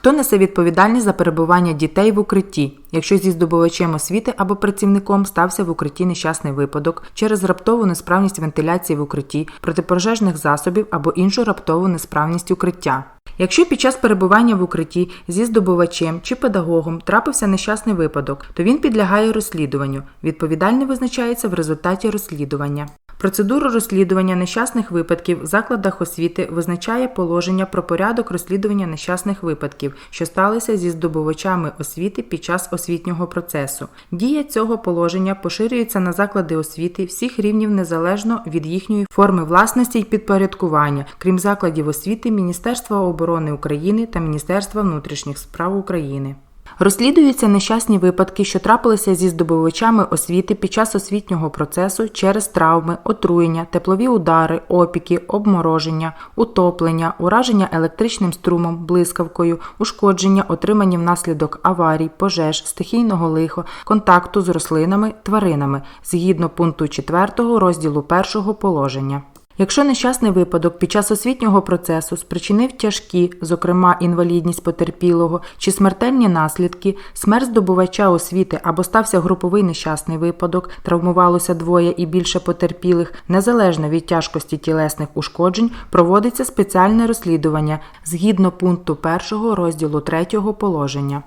Хто несе відповідальність за перебування дітей в укритті, якщо зі здобувачем освіти або працівником стався в укритті нещасний випадок через раптову несправність вентиляції в укритті, протипожежних засобів або іншу раптову несправність укриття? Якщо під час перебування в укритті зі здобувачем чи педагогом трапився нещасний випадок, то він підлягає розслідуванню. Відповідальний визначається в результаті розслідування. Процедуру розслідування нещасних випадків в закладах освіти визначає положення про порядок розслідування нещасних випадків, що сталися зі здобувачами освіти під час освітнього процесу. Дія цього положення поширюється на заклади освіти всіх рівнів незалежно від їхньої форми власності і підпорядкування, крім закладів освіти Міністерства оборони України та Міністерства внутрішніх справ України. Розслідуються нещасні випадки, що трапилися зі здобувачами освіти під час освітнього процесу через травми, отруєння, теплові удари, опіки, обмороження, утоплення, ураження електричним струмом, блискавкою, ушкодження, отримані внаслідок аварій, пожеж, стихійного лихо, контакту з рослинами, тваринами згідно пункту 4 розділу 1 положення. Якщо нещасний випадок під час освітнього процесу спричинив тяжкі, зокрема інвалідність потерпілого чи смертельні наслідки, смерть здобувача освіти або стався груповий нещасний випадок, травмувалося двоє і більше потерпілих, незалежно від тяжкості тілесних ушкоджень, проводиться спеціальне розслідування згідно пункту 1 розділу 3 положення.